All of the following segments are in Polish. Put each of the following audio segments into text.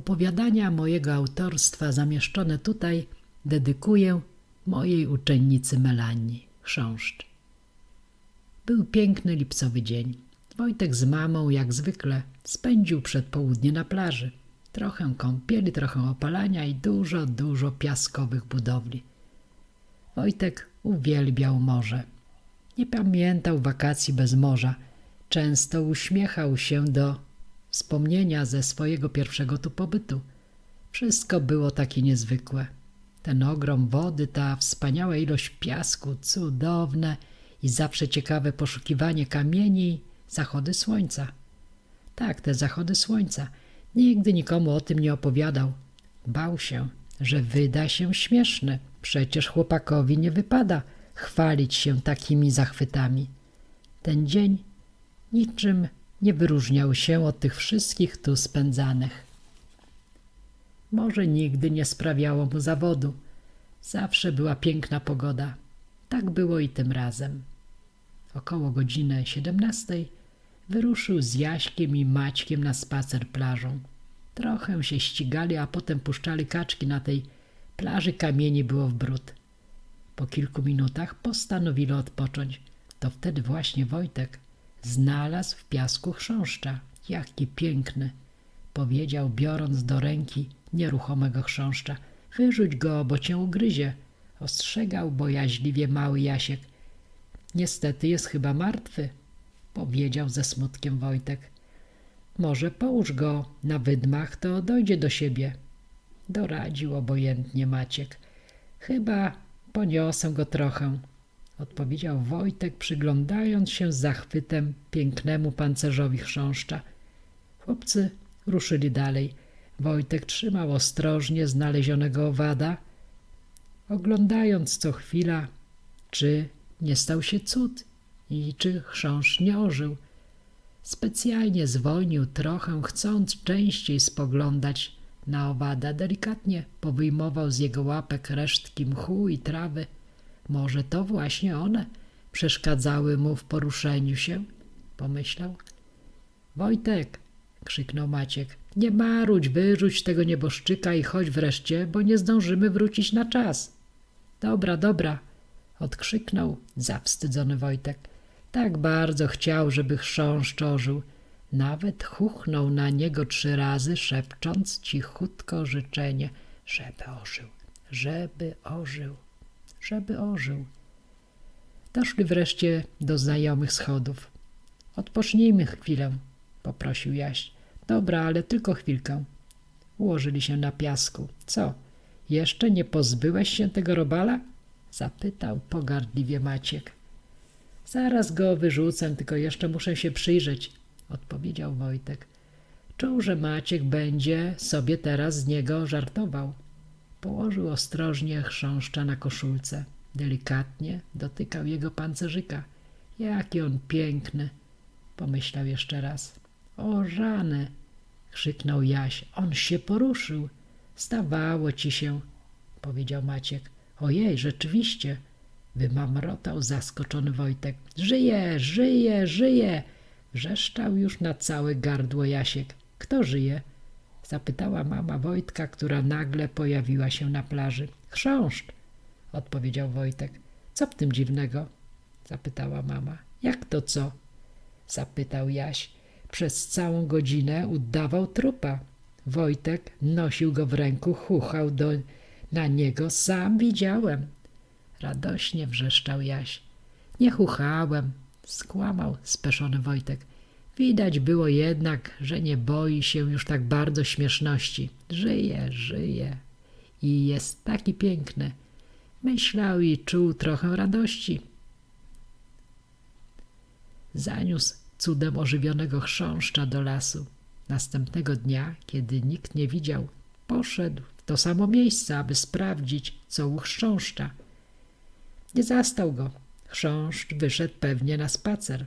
Opowiadania mojego autorstwa zamieszczone tutaj dedykuję mojej uczennicy Melanii, chrząszcz. Był piękny lipcowy dzień. Wojtek z mamą, jak zwykle, spędził przedpołudnie na plaży. Trochę kąpieli, trochę opalania i dużo, dużo piaskowych budowli. Wojtek uwielbiał morze. Nie pamiętał wakacji bez morza. Często uśmiechał się do wspomnienia ze swojego pierwszego tu pobytu. Wszystko było takie niezwykłe. Ten ogrom wody, ta wspaniała ilość piasku, cudowne i zawsze ciekawe poszukiwanie kamieni zachody słońca. Tak, te zachody słońca. Nigdy nikomu o tym nie opowiadał. Bał się, że wyda się śmieszny. Przecież chłopakowi nie wypada chwalić się takimi zachwytami. Ten dzień niczym nie wyróżniał się od tych wszystkich tu spędzanych. Może nigdy nie sprawiało mu zawodu. Zawsze była piękna pogoda. Tak było i tym razem. Około godziny siedemnastej wyruszył z Jaśkiem i Maćkiem na spacer plażą. Trochę się ścigali, a potem puszczali kaczki na tej plaży kamieni było w bród. Po kilku minutach postanowili odpocząć. To wtedy właśnie Wojtek znalazł w piasku chrząszcza. Jaki piękny! Powiedział, biorąc do ręki nieruchomego chrząszcza. Wyrzuć go, bo cię ugryzie. Ostrzegał bojaźliwie mały Jasiek. Niestety jest chyba martwy, powiedział ze smutkiem Wojtek. Może połóż go na wydmach, to dojdzie do siebie. Doradził obojętnie Maciek. Chyba poniosę go trochę, odpowiedział Wojtek, przyglądając się z zachwytem pięknemu pancerzowi chrząszcza. Chłopcy ruszyli dalej. Wojtek trzymał ostrożnie znalezionego owada, oglądając co chwila, czy nie stał się cud i czy chrząszcz nie ożył. Specjalnie zwolnił trochę, chcąc częściej spoglądać na owada. Delikatnie powyjmował z jego łapek resztki mchu i trawy. Może to właśnie one przeszkadzały mu w poruszeniu się, pomyślał. Wojtek, krzyknął Maciek, nie marudź, wyrzuć tego nieboszczyka i chodź wreszcie, bo nie zdążymy wrócić na czas. Dobra, dobra, odkrzyknął zawstydzony Wojtek. Tak bardzo chciał, żeby chrząszcz ożył. Nawet chuchnął na niego trzy razy, szepcząc cichutko życzenie, żeby ożył, żeby ożył, żeby ożył. Doszli wreszcie do znajomych schodów. Odpocznijmy chwilę, poprosił Jaś. Dobra, ale tylko chwilkę. Ułożyli się na piasku. Co, jeszcze nie pozbyłeś się tego robala? Zapytał pogardliwie Maciek. Zaraz go wyrzucę, tylko jeszcze muszę się przyjrzeć, odpowiedział Wojtek. Czuł, że Maciek będzie sobie teraz z niego żartował. Położył ostrożnie chrząszcza na koszulce. Delikatnie dotykał jego pancerzyka. Jaki on piękny, pomyślał jeszcze raz. O rany, krzyknął Jaś. On się poruszył. Stawało ci się, powiedział Maciek. Ojej, rzeczywiście, wymamrotał zaskoczony Wojtek. Żyje, żyje, żyje! Wrzeszczał już na całe gardło Jasiek. Kto żyje? Zapytała mama Wojtka, która nagle pojawiła się na plaży. Chrząszcz, odpowiedział Wojtek. Co w tym dziwnego? Zapytała mama. Jak to co? Zapytał Jaś. Przez całą godzinę udawał trupa. Wojtek nosił go w ręku, chuchał do, na niego. Sam widziałem. Radośnie wrzeszczał Jaś. Nie chuchałem, skłamał speszony Wojtek. Widać było jednak, że nie boi się już tak bardzo śmieszności. Żyje, żyje i jest taki piękny. Myślał i czuł trochę radości. Zaniósł cudem ożywionego chrząszcza do lasu. Następnego dnia, kiedy nikt nie widział, poszedł w to samo miejsce, aby sprawdzić, co u chrząszcza. Nie zastał go. Chrząszcz wyszedł pewnie na spacer.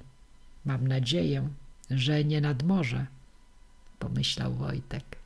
Mam nadzieję, że nie nad morze, pomyślał Wojtek.